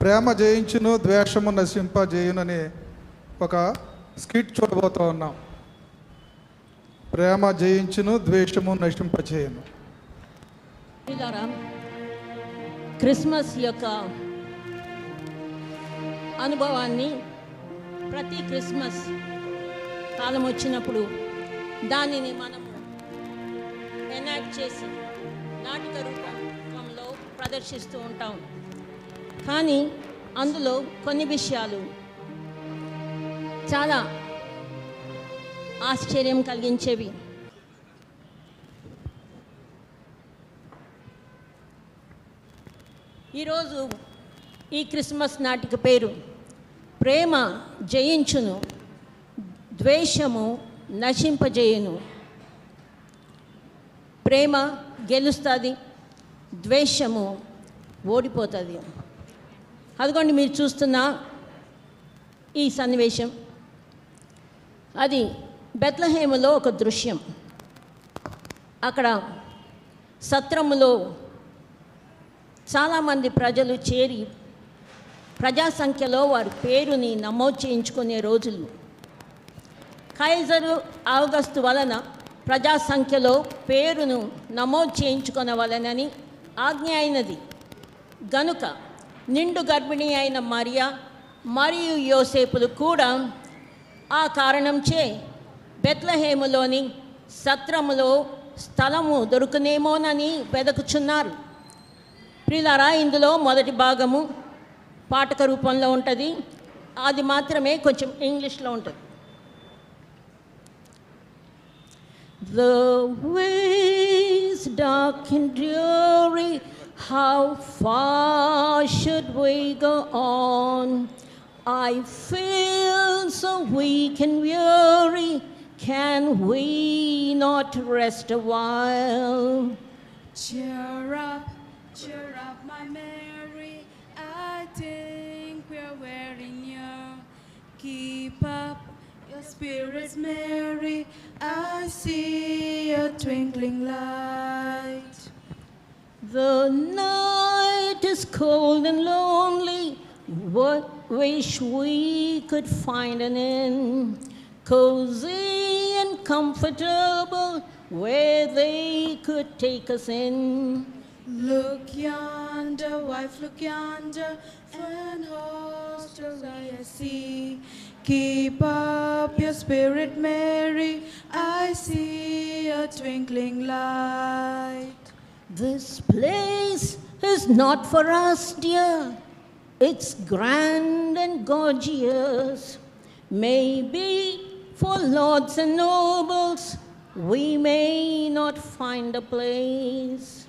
ప్రేమ జయించును ద్వేషము నశింపజేయునని ఒక స్కిట్ చూడబోతూ ఉన్నాం. ప్రేమ జయించును ద్వేషము నశింపజేయును. పిల్లరా క్రిస్మస్ యొక్క అనుభవాన్ని ప్రతి క్రిస్మస్ కాలం వచ్చినప్పుడు దానిని మనము ఎనాక్ట్ చేసి నాటక రూపంలో ప్రదర్శిస్తూ ఉంటాం. కానీ అందులో కొన్ని విషయాలు చాలా ఆశ్చర్యం కలిగించేవి. ఈరోజు ఈ క్రిస్మస్ నాటిక పేరు ప్రేమ జయించును ద్వేషము నశింపజేయును. ప్రేమ గెలుస్తుంది ద్వేషము ఓడిపోతుంది. అదిగోండి మీరు చూస్తున్న ఈ సన్నివేశం. అది బెత్లహేములో ఒక దృశ్యం. అక్కడ సత్రములో చాలామంది ప్రజలు చేరి ప్రజా సంఖ్యలో వారి పేరుని నమోదు చేయించుకునే రోజులు. కైజరు ఆగస్టు వలన ప్రజా సంఖ్యలో పేరును నమోదు చేయించుకొనవలనని ఆజ్ఞ అయినది. గనుక నిండు గర్భిణి అయిన మరియా మరియు యోసేపులు కూడా ఆ కారణంచే బెత్లహేములోని సత్రములో స్థలము దొరుకునేమోనని వెదకుచున్నారు. ప్రిలారా ఇందులో మొదటి భాగము పాఠక రూపంలో ఉంటుంది. అది మాత్రమే కొంచెం ఇంగ్లీష్లో ఉంటుంది. The ways dark and dreary, how far should we go on? I feel so weak and weary, can we not rest a while? Cheer up, cheer up, my Mary. I think we're wearing you. Keep up your spirits, Mary. I see a twinkling light. The night is cold and lonely. What wish we could find an inn, cozy and comfortable, where they could take us in. Look yonder, wife, look yonder, and hostels I see. Keep up your spirit, Mary. I see a twinkling light. This place is not for us, dear. It's grand and gorgeous. Maybe for lords and nobles, we may not find a place.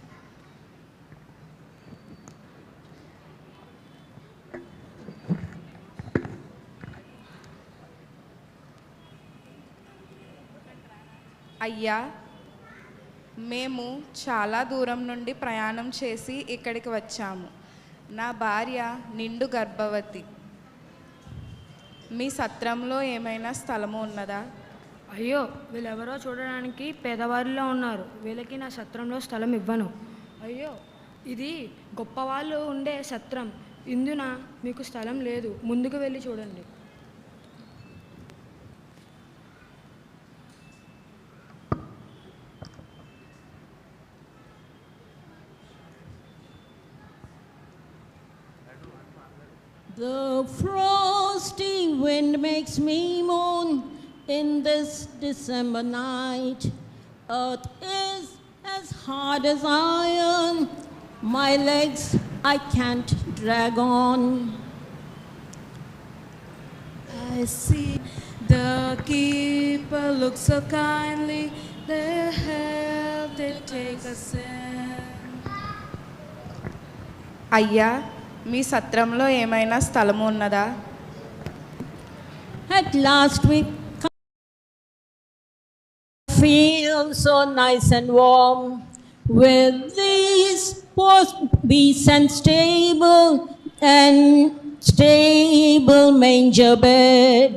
ஐயா మేము చాలా దూరం నుండి ప్రయాణం చేసి ఇక్కడికి వచ్చాము. నా భార్య నిండు గర్భవతి. మీ సత్రంలో ఏమైనా స్థలము ఉన్నదా? అయ్యో వీళ్ళెవరో చూడడానికి పేదవారిలో ఉన్నారు. వీళ్ళకి నా సత్రంలో స్థలం ఇవ్వను. అయ్యో ఇది గొప్పవాళ్ళు ఉండే సత్రం. ఇందున మీకు స్థలం లేదు. ముందుకు వెళ్ళి చూడండి. The frosty wind makes me moan in this December night. Earth is as hard as iron. My legs I can't drag on. I see the keeper looks so kindly. The help they take us in. ஐயா మీ సత్రంలో ఏమైనా స్థలము ఉన్నదా At last we come. feel so nice and warm with these poor beasts and stable and stable manger bed.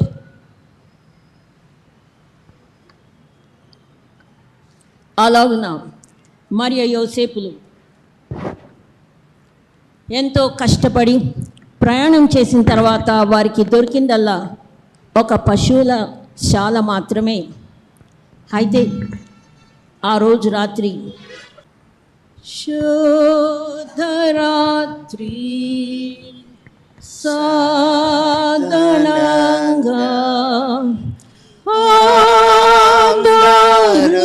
అలాగున మరియ యోసేపులు ఎంతో కష్టపడి ప్రయాణం చేసిన తర్వాత వారికి దొరికిందల్లా ఒక పశువుల శాల మాత్రమే. అయితే ఆ రోజు రాత్రి శోధరాత్రి సాధనంగా అందరూ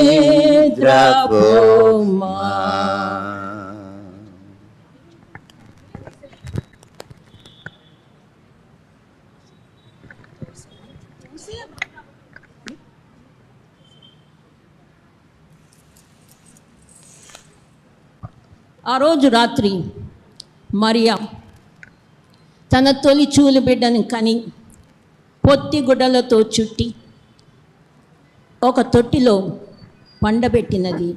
ఆ రోజు రాత్రి మరియా తన తొలి చూలు బిడ్డను కని పొత్తి గుడ్డలతో చుట్టి ఒక తొట్టిలో పండబెట్టినది.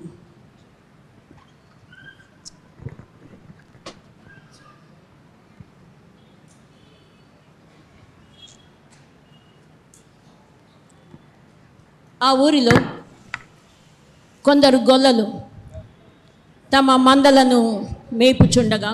ఆ ఊరిలో కొందరు గొల్లలు తమ మందలను మేపుచుండగా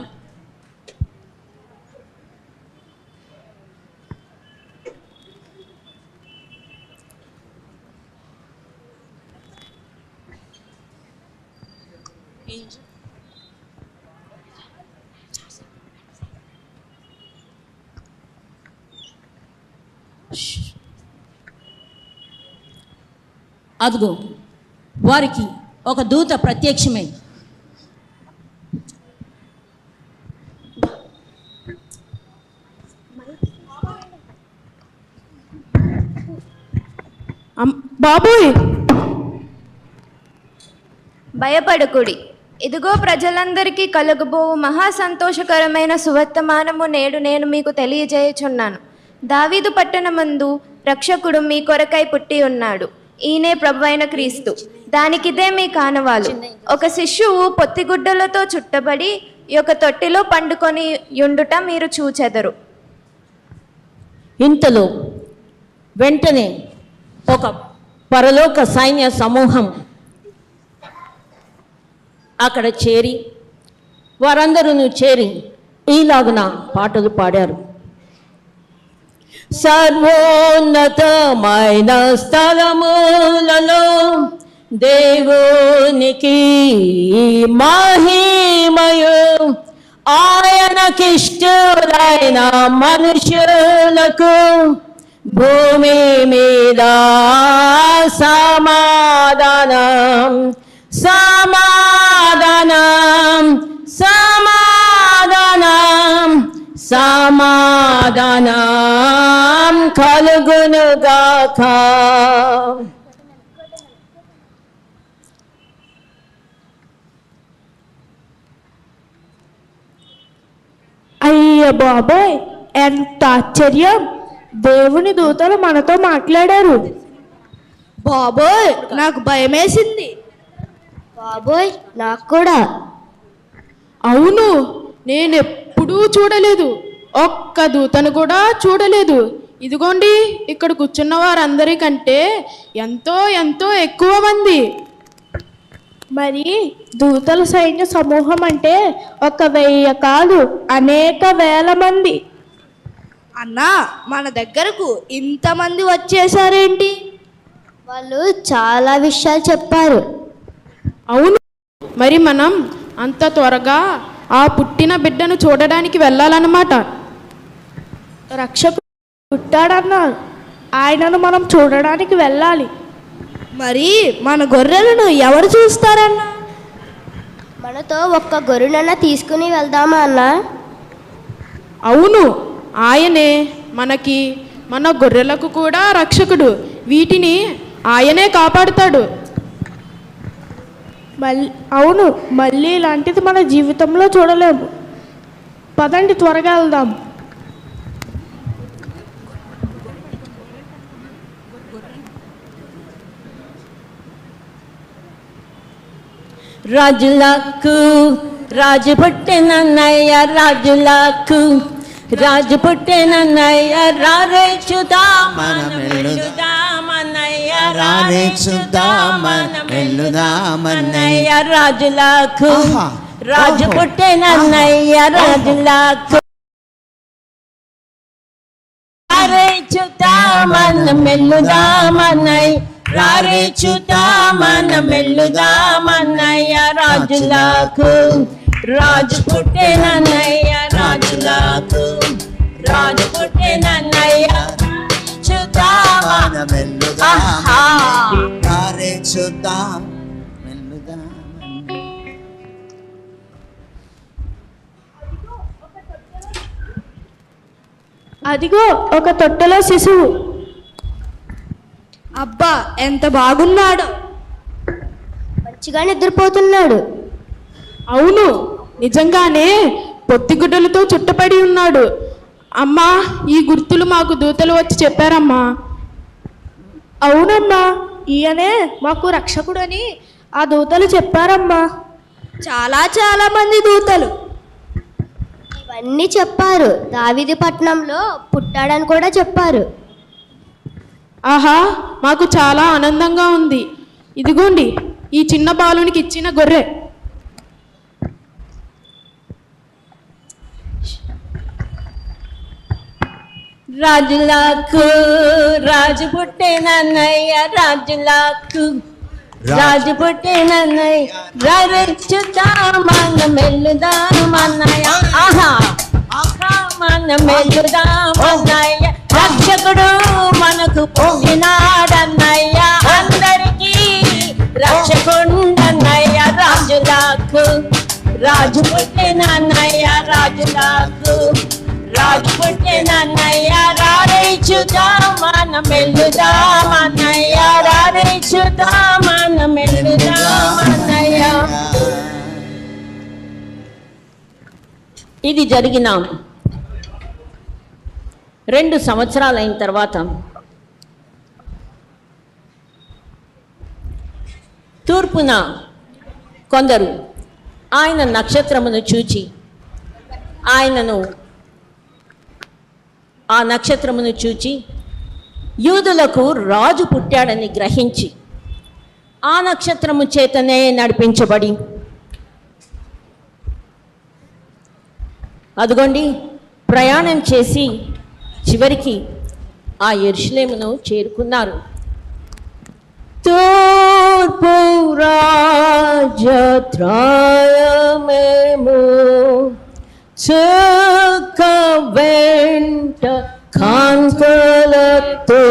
అదిగో వారికి ఒక దూత ప్రత్యక్షమై. బాబోయ్! భయపడకుడి. ఇదిగో ప్రజలందరికీ కలుగబోవు మహా సంతోషకరమైన సువర్తమానము నేడు నేను మీకు తెలియజేయుచున్నాను. దావీదు పట్టణమందు రక్షకుడు మీ కొరకై పుట్టి ఉన్నాడు. ఈయనే ప్రభువైన క్రీస్తు. దానికిదే మీ కానవాలు. ఒక శిష్యువు పొత్తిగుడ్డలతో చుట్టబడి ఈ యొక్క తొట్టిలో పండుకొని యుండుట మీరు చూచెదరు. ఇంతలో వెంటనే ఒక పరలోక సైన్య సమూహం అక్కడ చేరి వారందరూ చేరి ఈలాగున పాటలు పాడారు. సర్వోన్నతమైన స్థలములలో దేవునికి మహిమయు. ఆయనకిష్టులైన మనుషులకు భూమి మీద సమాధానం సమాధానం సమాధానం. సమాధానం కలుగునుగాక. అయ్య బాబోయ్ ఎంత ఆశ్చర్యం. దేవుని దూతలు మనతో మాట్లాడారు. బాబోయ్ నాకు భయమేసింది. బాబోయ్ నాకు కూడా. అవును నేను ఎప్పుడూ చూడలేదు. ఒక్క దూతను కూడా చూడలేదు. ఇదిగోండి ఇక్కడ కూర్చున్న వారందరికంటే ఎంతో ఎంతో ఎక్కువ మంది. మరి దూతల సైన్య సమూహం అంటే ఒక వెయ్యి కాదు అనేక వేల మంది. అన్నా మన దగ్గరకు ఇంతమంది వచ్చేసారేంటి వాళ్ళు చాలా విషయాలు చెప్పారు. అవును. మరి మనం అంత త్వరగా ఆ పుట్టిన బిడ్డను చూడడానికి వెళ్ళాలన్నమాట. రక్షకుడు పుట్టాడన్నారు ఆయనను మనం చూడడానికి వెళ్ళాలి. మరి మన గొర్రెలను ఎవరు చూస్తారన్నా? మనతో ఒక్క గొర్రెనన్నా తీసుకుని వెళ్దామా అన్నా? అవును ఆయనే మనకి మన గొర్రెలకు కూడా రక్షకుడు. వీటిని ఆయనే కాపాడుతాడు. మళ్ళీ అవును మళ్ళీ ఇలాంటిది మన జీవితంలో చూడలేము. పదండి త్వరగా వెళ్దాం. రాజులకు రాజు పుట్టినన్నయ్య రాజులకు రాజు పుట్టినన్నయ్య రారే చూద్దామన్నయ్య రారే చూద్దామన్నయ్య రాజులకు. ఆహా. రాజు. పుట్టినన్నయ్య రాజులకు రారే చూద్దామన్న మెల్లుదామన్నయ్య రారే చూద్దామన్న మెల్లుదామన్నయ్య. రాజులకు. రాజు పుట్టేనన్నయ్య రాజులకు. రాజు పుట్టేనన్నయ్య చూద్దామన్న ఆహా. చూద్దాం మెల్లుదాం అదిగో ఒక తొట్టెలో శిశువు. అబ్బా ఎంత బాగున్నాడు. మంచిగా నిద్రపోతున్నాడు. అవును నిజంగానే పొత్తిగుడ్డలతో చుట్టపడి ఉన్నాడు. అమ్మా ఈ గుర్తులు మాకు దూతలు వచ్చి చెప్పారమ్మా. అవునమ్మా ఈయనే మాకు రక్షకుడని ఆ దూతలు చెప్పారమ్మా. చాలా చాలా మంది దూతలు. ఇవన్నీ చెప్పారు. దావిది పట్నంలో పుట్టాడని కూడా చెప్పారు. ఆహా మాకు చాలా ఆనందంగా ఉంది. ఇదిగోండి ఈ చిన్న బాలునికి ఇచ్చిన గొర్రె. రాజులకు రాజు పుట్టేనన్నయ్య రాజులకు. రాజు పుట్టేనన్నయ్య రచుదామన్న మెల్లుదామన్నయ్య ఆహా! ఆహా! మన మెల్లుదామన్నయ్య రక్షకుడు మనకు పుట్టినాడన్నయ్య. అందరికీ రక్షకుండన్నయ్య రాజులకు. రాజు పుట్టినన్నయ్య రాజు పుట్టినన్నయ్య రారేచుదామన మెల్లుదామన్నయ్య రారేచుదామన మెల్లుదామన్నయ్య ఇది జరిగిన రెండు సంవత్సరాలైన తర్వాత తూర్పున కొందరు ఆయన నక్షత్రమును చూచి ఆయనను ఆ నక్షత్రమును చూచి యూదులకు రాజు పుట్టాడని గ్రహించి ఆ నక్షత్రము చేతనే నడిపించబడి. అదిగోండి ప్రయాణం చేసి చివరికి ఆ ఎరుషులేమును చేరుకున్నారు. తూర్పు రాజత్రాయమేమో చక వెంట కాంకలతో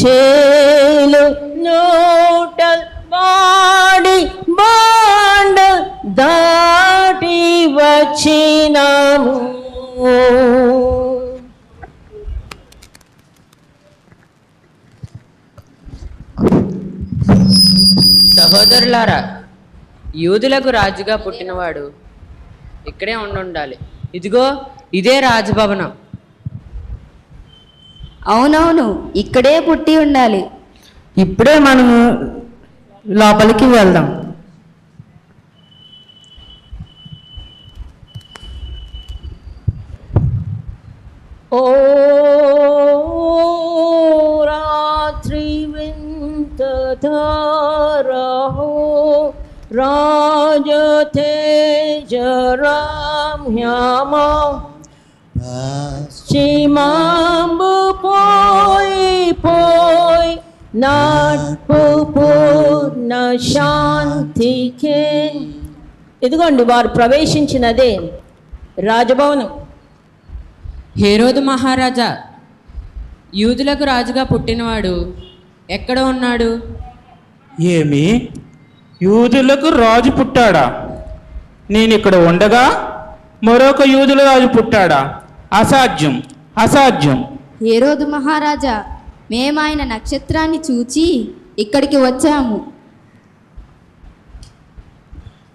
చేలు నోటల్ వాడి బాండ దాటి వచ్చినాము. సహోదరులారా యూదులకు రాజుగా పుట్టినవాడు ఇక్కడే ఉండుండాలి. ఇదిగో ఇదే రాజభవనం. అవునవును ఇక్కడే పుట్టి ఉండాలి. ఇప్పుడే మనము లోపలికి వెళ్దాం. రామ్యామ శ్రీమాంబు పోయి పోయి నాట్పు పూర్ణ శాంతికే ఇదిగోండి వారు ప్రవేశించినదే రాజభవనం. హేరోదు మహారాజా యూదులకు రాజుగా పుట్టినవాడు ఎక్కడ ఉన్నాడు? ఏమి? యూదులకు రాజు పుట్టాడా? నేను ఇక్కడ ఉండగా మరొక యూదుల రాజు పుట్టాడా? అసాధ్యం అసాధ్యం. ఏరోదు మహారాజా మేము ఆయన నక్షత్రాన్ని చూచి ఇక్కడికి వచ్చాము.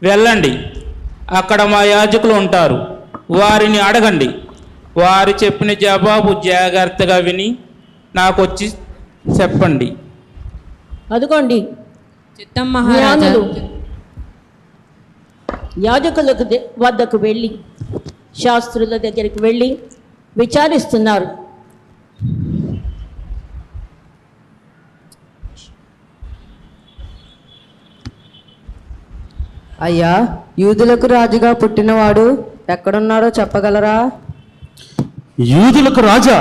వెళ్ళండి. అక్కడ మా యాజకులు ఉంటారు. వారిని అడగండి. వారు చెప్పిన జవాబు జాగ్రత్తగా విని నాకు వచ్చి చెప్పండి. అదుకోండి చిత్తం మహారాజా యాజకులకు వద్దకు వెళ్ళి శాస్త్రుల దగ్గరికి వెళ్ళి విచారిస్తున్నారు. అయ్యా యూదులకు రాజుగా పుట్టినవాడు ఎక్కడున్నాడో చెప్పగలరా? యూదులకు రాజా?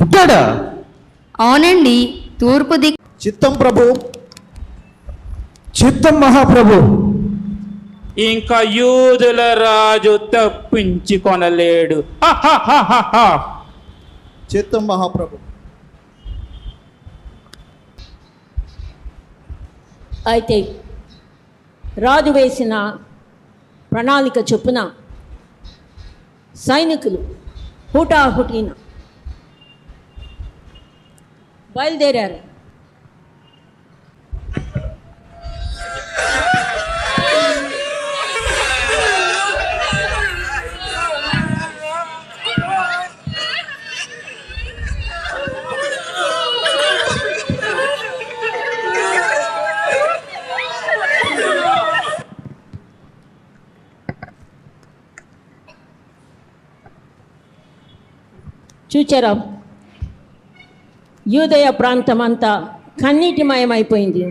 పుట్టాడా? అవునండి తూర్పు దిక్కు చిత్తం ప్రభు. చిత్తం మహాప్రభు. ఇంకా యూదుల రాజు తప్పించుకొనలేడు. చిత్తం మహాప్రభు. అయితే రాజు వేసిన ప్రణాళిక చొప్పున సైనికులు హుటాహుటిన బయలుదేరారు. చూచారా? యూదయ ప్రాంతం అంతా కన్నీటిమయమైపోయింది.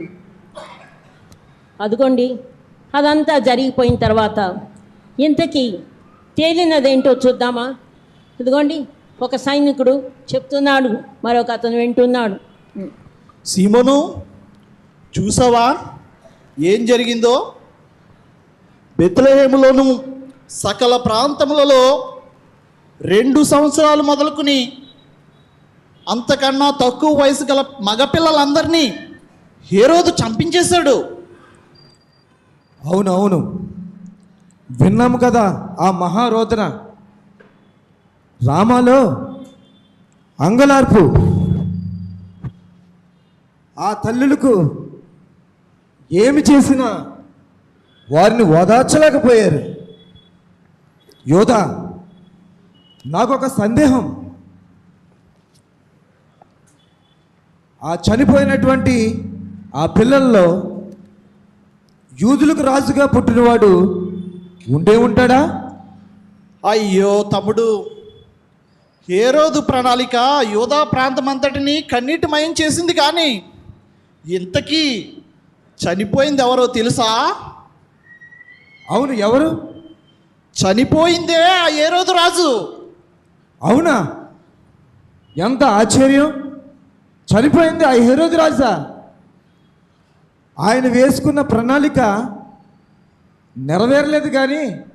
అదిగోండి అదంతా జరిగిపోయిన తర్వాత ఇంతకీ తేలినదేంటో చూద్దామా? ఇదిగోండి ఒక సైనికుడు చెప్తున్నాడు మరొక అతను వింటున్నాడు. సీమను చూసావా? ఏం జరిగిందో? బెత్లహేములోను సకల ప్రాంతములలో రెండు సంవత్సరాలు మొదలుకుని అంతకన్నా తక్కువ వయసు గల మగపిల్లలందరినీ హేరోదు చంపించేశాడు. అవునవును. విన్నాము కదా ఆ మహారోదన. రామాలో అంగలార్పు. ఆ తల్లులకు ఏమి చేసినా వారిని ఓదార్చలేకపోయారు. యోధ నాకొక సందేహం. ఆ చనిపోయినటువంటి ఆ పిల్లల్లో యూదులకు రాజుగా పుట్టినవాడు ఉండే ఉంటాడా? అయ్యో తమ్ముడు హేరోదు ప్రణాళిక యోధా ప్రాంతమంతటిని కన్నీటిమయం చేసింది కానీ ఇంతకీ చనిపోయింది ఎవరో తెలుసా? అవును ఎవరు? చనిపోయిందే ఆ ఏరోదు రాజు. అవునా? ఎంత ఆశ్చర్యం? చనిపోయింది ఆ హెరోది రాజా. ఆయన వేసుకున్న ప్రణాళిక నెరవేరలేదు కానీ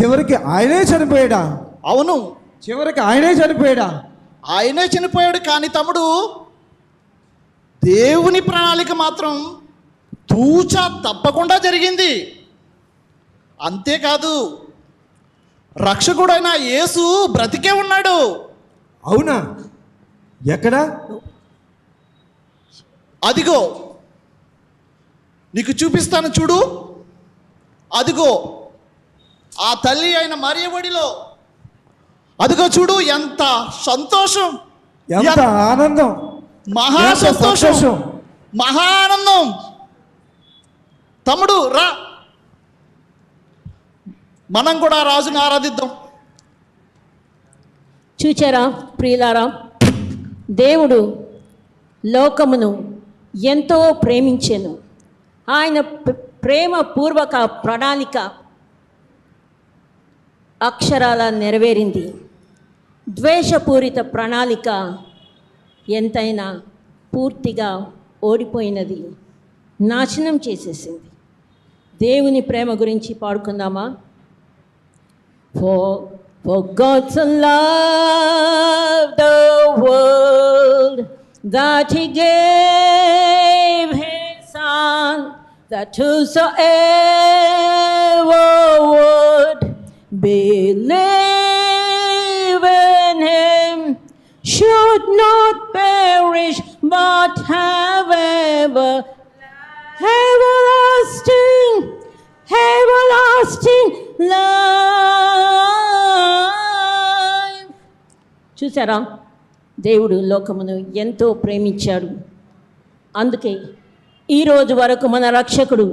చివరికి ఆయనే చనిపోయాడా? అవును. చివరికి ఆయనే చనిపోయాడా? ఆయనే చనిపోయాడు కానీ తమ్ముడు దేవుని ప్రణాళిక మాత్రం తూచా తప్పకుండా జరిగింది. అంతేకాదు రక్షకుడైన యేసు బ్రతికే ఉన్నాడు. అవునా? ఎక్కడా? అదిగో నీకు చూపిస్తాను చూడు. అదిగో ఆ తల్లి అయిన మరియబడిలో అదిగో చూడు ఎంత సంతోషం. ఎంత ఆనందం. మహా సంతోషం. మహా ఆనందం తమ్ముడు రా. మనం కూడా రాజుని ఆరాధిద్దాం. చూచారా ప్రియులారా? దేవుడు లోకమును ఎంతో ప్రేమించాను. ఆయన ప్రేమపూర్వక ప్రేమ పూర్వక ప్రణాళిక అక్షరాల నెరవేరింది. ద్వేషపూరిత ప్రణాళిక ఎంతైనా పూర్తిగా ఓడిపోయినది. నాశనం చేసేసింది. దేవుని ప్రేమ గురించి పాడుకుందామా? For, for God so loved the world that he gave his son, that whosoever would believe in him should not perish but have ever everlasting everlasting life. చూసారా దేవుడు లోకమును ఎంతో ప్రేమించాడు. అందుకే ఈరోజు వరకు మన రక్షకుడు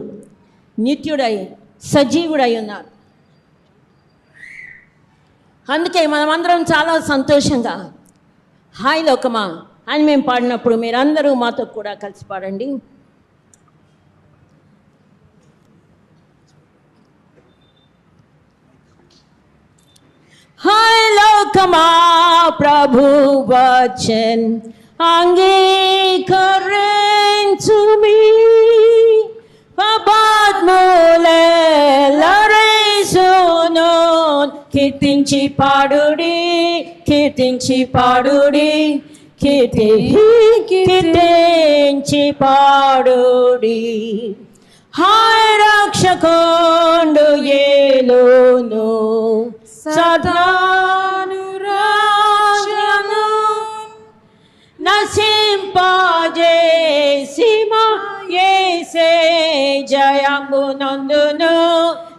నిత్యుడై సజీవుడై ఉన్నాడు. అందుకే మనమందరం చాలా సంతోషంగా హాయ్ లోకమా అని మేము పాడినప్పుడు మీరందరూ మాతో కూడా కలిసి పాడండి. హాయ్ లోకమా ప్రభు వచన్ అంగీకరించుమి పాపాత్ములరేసును కీర్తించి పాడుడి కీర్తించి పాడుడి కీర్తి కీర్తించి పాడుడి హాయ్ రక్షకొండు ఏలోను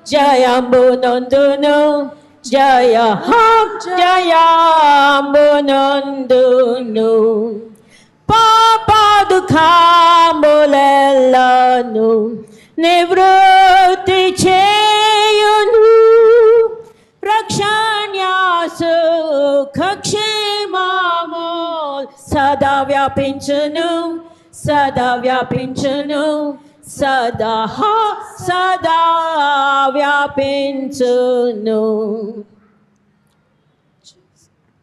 Jaya Ambu Nandunu Jaya Hak Jaya Ambu Nandunu Papa Dukha Mulelanu Nivruti Chaya సదా వ్యాపించును సదా వ్యాపించును సదా సదా వ్యాపించును.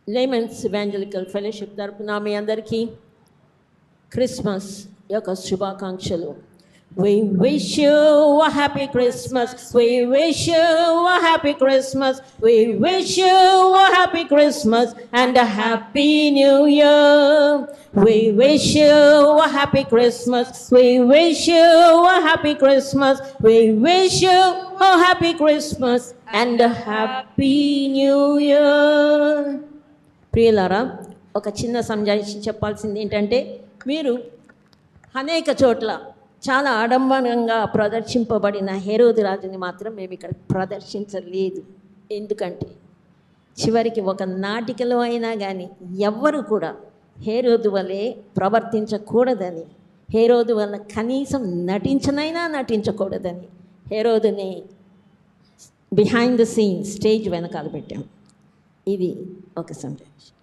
లేమన్స్ ఇవాంజలికల్ ఫెలోషిప్ తరపున మీ అందరికీ క్రిస్మస్ యొక్క శుభాకాంక్షలు. We wish you a happy Christmas. We wish you a happy Christmas. We wish you a happy Christmas and a happy New Year. We wish you a happy Christmas. We wish you a happy Christmas. We wish you a happy Christmas and a happy New Year. ప్రియులారా ఒక చిన్న సంజాయిషి చెప్పాల్సింది ఏంటంటే మీరు అనేక చోట్ల చాలా ఆడంబరంగా ప్రదర్శింపబడిన హేరోది రాజుని మాత్రం మేము ఇక్కడ ప్రదర్శించలేదు. ఎందుకంటే చివరికి ఒక నాటికలో అయినా కానీ ఎవ్వరు కూడా హేరోదు వలె ప్రవర్తించకూడదని హేరోదు వల్ల కనీసం నటించనైనా నటించకూడదని హేరోదుని బిహైండ్ ద సీన్ స్టేజ్ వెనకాల పెట్టాం. ఇది ఒక సందేశం.